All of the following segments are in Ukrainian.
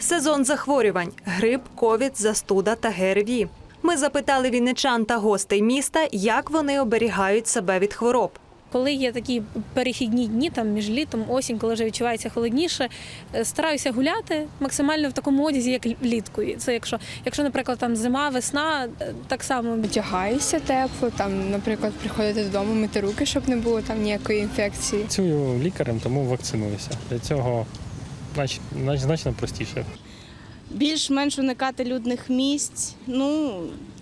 Сезон захворювань: грип, ковід, застуда та ГРВІ. Ми запитали вінничан та гостей міста, як вони оберігають себе від хвороб. Коли є такі перехідні дні, там між літом, осінь, коли вже відчувається холодніше, е, стараюся гуляти максимально в такому одязі, як влітку. Це якщо, якщо, наприклад, там зима, весна, е, так само Одягаюся тепло, там, наприклад, приходити додому, мити руки, щоб не було там ніякої інфекції. Працюю лікарем, тому вакцинуюся. Для цього значно простіше. більш-менш уникати людних місць. Ну,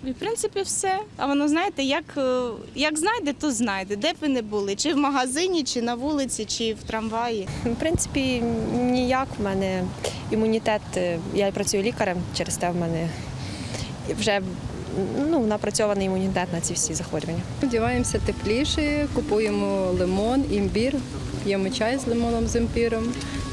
і в принципі, все. А воно знаєте, як, е, як знайде, то знайде. Де б ви не були, чи в магазині, чи на вулиці, чи в трамваї. В принципі, ніяк. В мене імунітет, е, я працюю лікарем, через те в мене вже ну, напрацьований імунітет на ці всі захворювання. Одягаємося тепліше, купуємо лимон, імбір, п'ємо чай з лимоном з імбіром.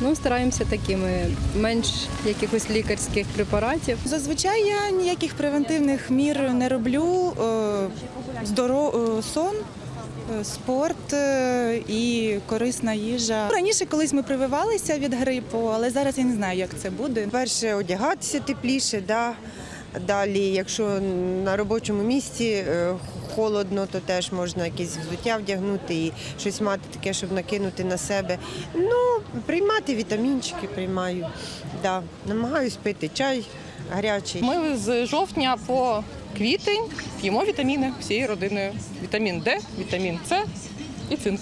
Ну, стараємося такими менш якихось лікарських препаратів. Зазвичай я ніяких превентивних мір не роблю. Е, Здоро... е, сон, е, спорт і корисна їжа. Раніше колись ми прививалися від грипу, але зараз я не знаю, як це буде. Перше одягатися тепліше, да. далі, якщо на робочому місці холодно, то теж можна якесь взуття вдягнути і щось мати таке, щоб накинути на себе. Ну, приймати вітамінчики, приймаю. Да. Намагаюсь пити чай гарячий. Ми з жовтня по квітень п'ємо вітаміни всією родиною. Вітамін Д, вітамін С і цинк.